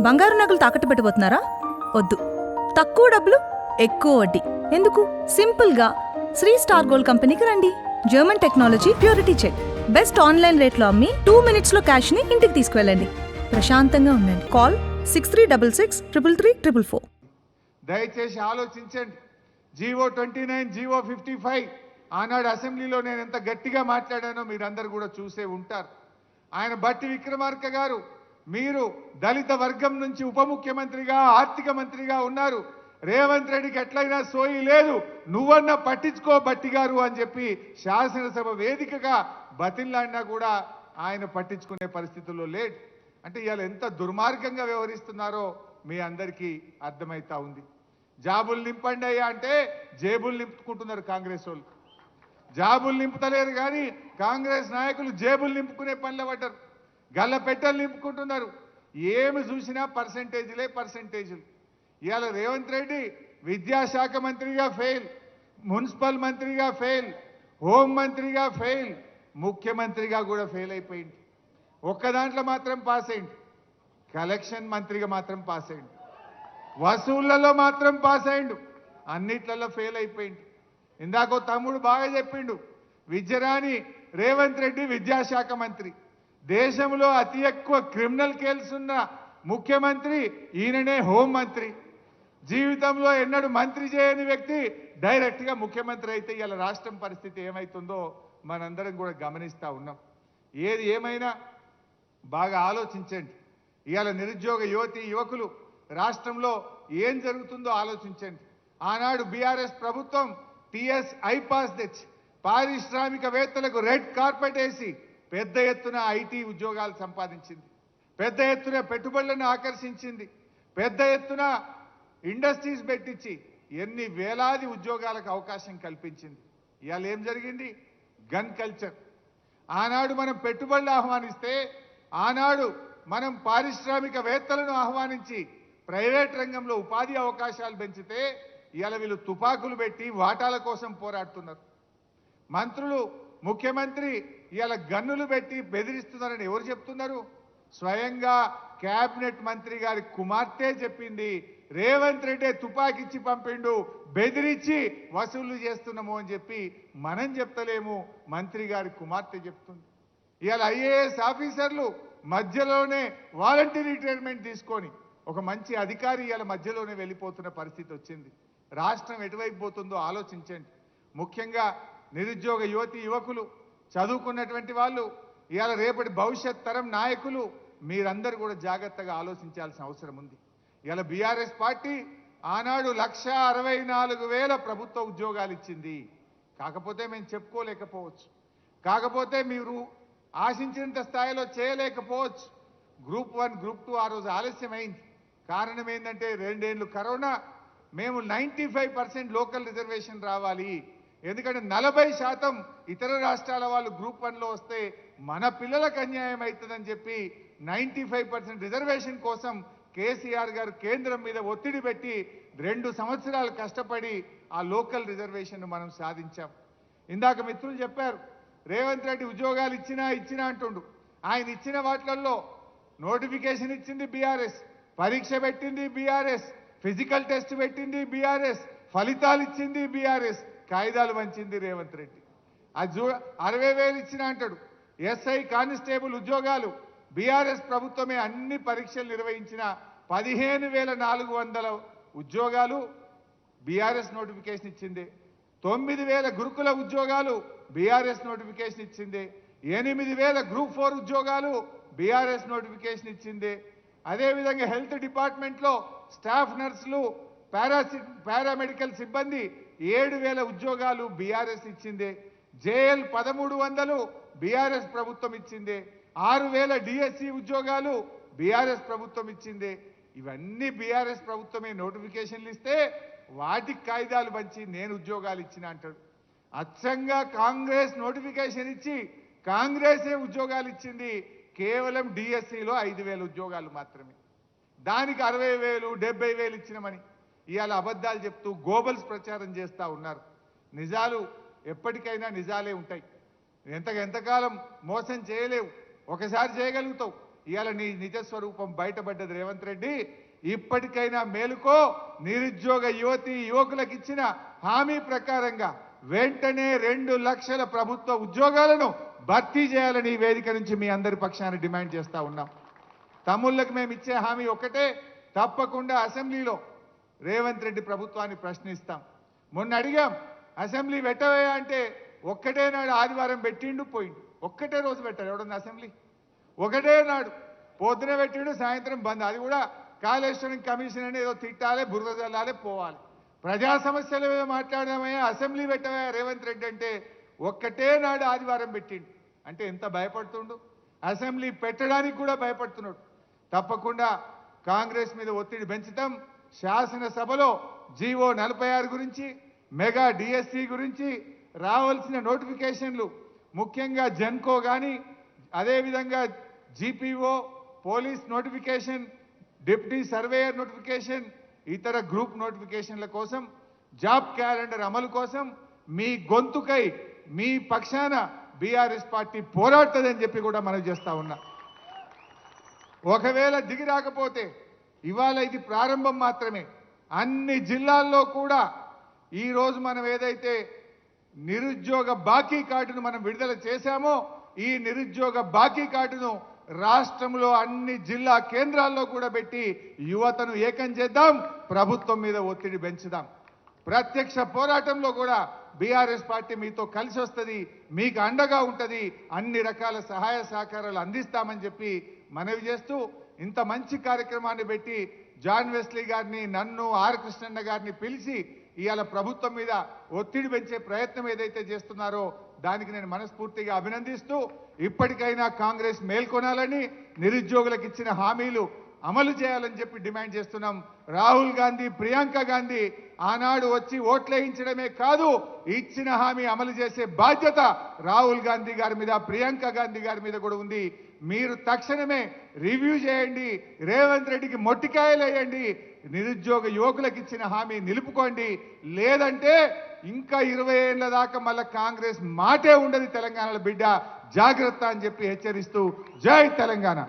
బంగారు నగలు తాకట్టు పెట్టబోతున్నారా వద్దు. తక్కువ డబ్బులు ఎక్కువ వడ్డీ. ఎందుకు? సింపుల్గా. శ్రీ స్టార్ గోల్డ్ కంపెనీకి రండి. German technology purity check. Best online రేట్లో అమ్మి టూ మినిట్స్లో క్యాష్ని ఇంటికి తీసుకువెళ్ళండి. ప్రశాంతంగా ఉండండి. Call six three double six triple three triple four. దయచేసి ఆలోచించండి. GO twenty nine GO fifty five. ఆనాడు అసెంబ్లీలో నేను ఎంత గట్టిగా మాట్లాడానో మీరందరూ కూడా చూసే ఉంటారు. ఆయన బట్టి విక్రమార్క గారు మీరు దళిత వర్గం నుంచి ఉప ముఖ్యమంత్రిగా ఆర్థిక మంత్రిగా ఉన్నారు. రేవంత్ రెడ్డికి ఎట్లయినా సోయి లేదు. నువ్వన్నా పట్టించుకో బట్టి గారు అని చెప్పి శాసనసభ వేదికగా బతిల్లాడినా కూడా ఆయన పట్టించుకునే పరిస్థితుల్లో లేడు. అంటే ఇవాళ ఎంత దుర్మార్గంగా వ్యవహరిస్తున్నారో మీ అందరికీ అర్థమైతా ఉంది. జాబులు నింపండి అయ్యా అంటే జేబులు నింపుకుంటున్నారు కాంగ్రెస్ వాళ్ళు. జాబులు నింపుతలేరు కానీ కాంగ్రెస్ నాయకులు జేబులు నింపుకునే పనిలో పడ్డారు. గల్ల పెట్టెలు నింపుకుంటున్నారు. ఏమి చూసినా పర్సంటేజీలే పర్సంటేజీలు. ఇవాళ రేవంత్ రెడ్డి విద్యాశాఖ మంత్రిగా ఫెయిల్ మున్సిపల్ మంత్రిగా ఫెయిల్ హోం మంత్రిగా ఫెయిల్ ముఖ్యమంత్రిగా కూడా ఫెయిల్ అయిపోయింది. ఒక్క దాంట్లో మాత్రం పాస్ అయింది. కలెక్షన్ మంత్రిగా మాత్రం పాస్ అయింది. వసూళ్ళలో మాత్రం పాస్ అయిండు. అన్నిట్లలో ఫెయిల్ అయిపోయింది. ఇందాకో తమ్ముడు బాగా చెప్పిండు. విద్యరాని రేవంత్ రెడ్డి విద్యాశాఖ మంత్రి. దేశంలో అతి ఎక్కువ క్రిమినల్ కేల్స్ ఉన్న ముఖ్యమంత్రి ఈయననే హోం మంత్రి జీవితంలో ఎన్నడూ మంత్రి చేయని వ్యక్తి డైరెక్ట్గా ముఖ్యమంత్రి అయితే ఇలా రాష్ట్రం పరిస్థితి ఏమవుతుందో మనందరం కూడా గమనిస్తూ ఉన్నాం. ఏది ఏమైనా బాగా ఆలోచించండి. ఇవాళ నిరుద్యోగ యువతి యువకులు రాష్ట్రంలో ఏం జరుగుతుందో ఆలోచించండి. ఆనాడు బీఆర్ఎస్ ప్రభుత్వం టిఎస్ ఐపాస్ తెచ్చి పారిశ్రామికవేత్తలకు రెడ్ కార్పెట్ వేసి పెద్ద ఎత్తున ఐటీ ఉద్యోగాలు సంపాదించింది. పెద్ద ఎత్తున పెట్టుబడులను ఆకర్షించింది. పెద్ద ఎత్తున ఇండస్ట్రీస్ పెట్టించి ఎన్ని వేలాది ఉద్యోగాలకు అవకాశం కల్పించింది. ఇవాళ ఏం జరిగింది? Gun culture. ఆనాడు మనం పెట్టుబడులు ఆహ్వానిస్తే ఆనాడు మనం పారిశ్రామికవేత్తలను ఆహ్వానించి ప్రైవేట్ రంగంలో ఉపాధి అవకాశాలు పెంచితే ఇవాళ వీళ్ళు తుపాకులు పెట్టి వాటాల కోసం పోరాడుతున్నారు. మంత్రులు ముఖ్యమంత్రి ఇవాళ గన్నులు పెట్టి బెదిరిస్తున్నారని ఎవరు చెప్తున్నారు? స్వయంగా కేబినెట్ మంత్రి గారి కుమార్తె చెప్పింది రేవంత్ రెడ్డి తుపాకిచ్చి పంపిండు బెదిరించి వసూళ్ళు చేస్తున్నాము అని చెప్పి మనం చెప్తలేము మంత్రి గారి కుమార్తె చెప్తుంది. ఇవాళ ఐఏఎస్ ఆఫీసర్లు మధ్యలోనే వాలంటీర్ రిటైర్మెంట్ తీసుకొని ఒక మంచి అధికారి ఇవాళ మధ్యలోనే వెళ్ళిపోతున్న పరిస్థితి వచ్చింది. రాష్ట్రం ఎటువైపు పోతుందో ఆలోచించండి. ముఖ్యంగా నిరుద్యోగ యువతి యువకులు చదువుకున్నటువంటి వాళ్ళు ఇవాళ రేపటి భవిష్యత్ తరం నాయకులు మీరందరూ కూడా జాగ్రత్తగా ఆలోచించాల్సిన అవసరం ఉంది. ఇవాళ బీఆర్ఎస్ పార్టీ ఆనాడు లక్ష అరవై నాలుగు వేల ప్రభుత్వ ఉద్యోగాలు ఇచ్చింది. కాకపోతే మేము చెప్పుకోలేకపోవచ్చు. కాకపోతే మీరు ఆశించినంత స్థాయిలో చేయలేకపోవచ్చు. గ్రూప్ వన్ గ్రూప్ టూ ఆ రోజు ఆలస్యమైంది. కారణం ఏంటంటే రెండేళ్ళు కరోనా మేము ninety five percent local reservation రావాలి. ఎందుకంటే నలభై శాతం ఇతర రాష్ట్రాల వాళ్ళు గ్రూప్ వన్లో వస్తే మన పిల్లలకు అన్యాయం అవుతుందని చెప్పి నైంటీ ఫైవ్ పర్సెంట్ రిజర్వేషన్ కోసం కేసీఆర్ గారు కేంద్రం మీద ఒత్తిడి పెట్టి రెండు సంవత్సరాలు కష్టపడి ఆ లోకల్ రిజర్వేషన్ మనం సాధించాం. ఇందాక మిత్రులు చెప్పారు రేవంత్ రెడ్డి ఉద్యోగాలు ఇచ్చినా ఇచ్చినా అంటుండు. ఆయన ఇచ్చిన వాటిలలో నోటిఫికేషన్ ఇచ్చింది బీఆర్ఎస్ పరీక్ష పెట్టింది బీఆర్ఎస్ ఫిజికల్ టెస్ట్ పెట్టింది బీఆర్ఎస్ ఫలితాలు ఇచ్చింది బీఆర్ఎస్. కాయిదాలు వంచింది రేవంత్ రెడ్డి. అది చూ అరవై వేలు ఇచ్చిన అంటాడు. ఎస్ఐ కానిస్టేబుల్ ఉద్యోగాలు బీఆర్ఎస్ ప్రభుత్వమే అన్ని పరీక్షలు నిర్వహించిన పదిహేను వేల నాలుగు వందల ఉద్యోగాలు బీఆర్ఎస్ నోటిఫికేషన్ ఇచ్చింది. తొమ్మిది వేల గురుకుల ఉద్యోగాలు బీఆర్ఎస్ నోటిఫికేషన్ ఇచ్చింది. ఎనిమిది వేల గ్రూప్ ఫోర్ ఉద్యోగాలు బీఆర్ఎస్ నోటిఫికేషన్ ఇచ్చింది. అదేవిధంగా హెల్త్ డిపార్ట్మెంట్లో స్టాఫ్ నర్సులు పారాసి పారామెడికల్ సిబ్బంది ఏడు వేల ఉద్యోగాలు బీఆర్ఎస్ ఇచ్చిందే జేఎల్ పదమూడు వందలు బీఆర్ఎస్ ప్రభుత్వం ఇచ్చిందే ఆరు వేల డిఎస్సి ఉద్యోగాలు బీఆర్ఎస్ ప్రభుత్వం ఇచ్చిందే. ఇవన్నీ బీఆర్ఎస్ ప్రభుత్వమే నోటిఫికేషన్లు ఇస్తే వాటికి కాయిదాలు పంచి నేను ఉద్యోగాలు ఇచ్చిన అంటాడు. అచ్చంగా కాంగ్రెస్ నోటిఫికేషన్ ఇచ్చి కాంగ్రెసే ఉద్యోగాలు ఇచ్చింది కేవలం డిఎస్సిలో ఐదు ఉద్యోగాలు మాత్రమే. దానికి అరవై వేలు డెబ్బై వేలు ఇచ్చినామని. ఇవాళ అబద్ధాలు చెప్తూ గోబల్స్ ప్రచారం చేస్తూ ఉన్నారు. నిజాలు ఎప్పటికైనా నిజాలే ఉంటాయి. ఎంత ఎంతకాలం మోసం చేయలేవు. ఒకసారి చేయగలుగుతావు. ఇవాళ నీ నిజ స్వరూపం బయటపడ్డది రేవంత్ రెడ్డి. ఇప్పటికైనా మేలుకో. నిరుద్యోగ యువతి యువకులకు ఇచ్చిన హామీ ప్రకారంగా వెంటనే రెండు లక్షల ప్రభుత్వ ఉద్యోగాలను భర్తీ చేయాలని ఈ వేదిక నుంచి మీ అందరి పక్షాన్ని డిమాండ్ చేస్తూ ఉన్నాం. తమ్ముళ్ళకి మేము ఇచ్చే హామీ ఒకటే తప్పకుండా అసెంబ్లీలో రేవంత్ రెడ్డి ప్రభుత్వాన్ని ప్రశ్నిస్తాం. మొన్న అడిగాం అసెంబ్లీ పెట్టవయ్యా అంటే ఒక్కటే నాడు ఆదివారం పెట్టిండు పోయిండు. ఒక్కటే రోజు పెట్టాడు. ఎవడన్నా అసెంబ్లీ? ఒకటే నాడు. పొద్దున పెట్టిండు సాయంత్రం బంద్. అది కూడా కాళేశ్వరం కమిషన్ అని ఏదో తిట్టాలి బురద జల్లాలి పోవాలి. ప్రజా సమస్యల మీద మాట్లాడదామయ్యా అసెంబ్లీ పెట్టవయ్యా రేవంత్ రెడ్డి అంటే ఒక్కటే నాడు ఆదివారం పెట్టిండు. అంటే ఎంత భయపడుతుండు? అసెంబ్లీ పెట్టడానికి కూడా భయపడుతున్నాడు. తప్పకుండా కాంగ్రెస్ మీద ఒత్తిడి పెంచుతాం శాసనసభలో జీవో నలభై ఆరు గురించి మెగా డిఎస్సి గురించి రావాల్సిన నోటిఫికేషన్లు ముఖ్యంగా జెన్కో కానీ అదేవిధంగా GPO police notification deputy surveyor notification ఇతర గ్రూప్ నోటిఫికేషన్ల కోసం జాబ్ క్యాలెండర్ అమలు కోసం మీ గొంతుకై మీ పక్షాన బీఆర్ఎస్ పార్టీ పోరాడుతుందని చెప్పి కూడా మనం చేస్తా ఉన్నా. ఒకవేళ దిగి రాకపోతే ఇవాళ ఇది ప్రారంభం మాత్రమే. అన్ని జిల్లాల్లో కూడా ఈరోజు మనం ఏదైతే నిరుద్యోగ బాకీ కార్డును మనం విడుదల చేశామో ఈ నిరుద్యోగ బాకీ కార్డును రాష్ట్రంలో అన్ని జిల్లా కేంద్రాల్లో కూడా పెట్టి యువతను ఏకం చేద్దాం ప్రభుత్వం మీద ఒత్తిడి పెంచుదాం. ప్రత్యక్ష పోరాటంలో కూడా బీఆర్ఎస్ పార్టీ మీతో కలిసి వస్తుంది మీకు అండగా ఉంటుంది అన్ని రకాల సహాయ సహకారాలు అందిస్తామని చెప్పి మనవి చేస్తూ ఇంత మంచి కార్యక్రమాన్ని పెట్టి జాన్ వెస్లీ గారిని నన్ను ఆర్ కృష్ణన్న గారిని పిలిచి ఇవాళ ప్రభుత్వం మీద ఒత్తిడి పెంచే ప్రయత్నం ఏదైతే చేస్తున్నారో దానికి నేను మనస్ఫూర్తిగా అభినందిస్తూ ఇప్పటికైనా కాంగ్రెస్ మేల్కొనాలని నిరుద్యోగులకు ఇచ్చిన హామీలు అమలు చేయాలని చెప్పి డిమాండ్ చేస్తున్నాం. రాహుల్ గాంధీ ప్రియాంక గాంధీ ఆనాడు వచ్చి ఓట్లేయించడమే కాదు ఇచ్చిన హామీ అమలు చేసే బాధ్యత రాహుల్ గాంధీ గారి మీద ప్రియాంక గాంధీ గారి మీద కూడా ఉంది. మీరు తక్షణమే రివ్యూ చేయండి రేవంత్ రెడ్డికి మొట్టికాయలు వేయండి నిరుద్యోగ యువకులకు ఇచ్చిన హామీ నిలుపుకోండి. లేదంటే ఇంకా ఇరవై ఏళ్ళ దాకా మళ్ళా కాంగ్రెస్ మాటే ఉండదు తెలంగాణలో బిడ్డ. జాగ్రత్త అని చెప్పి హెచ్చరిస్తూ జై తెలంగాణ.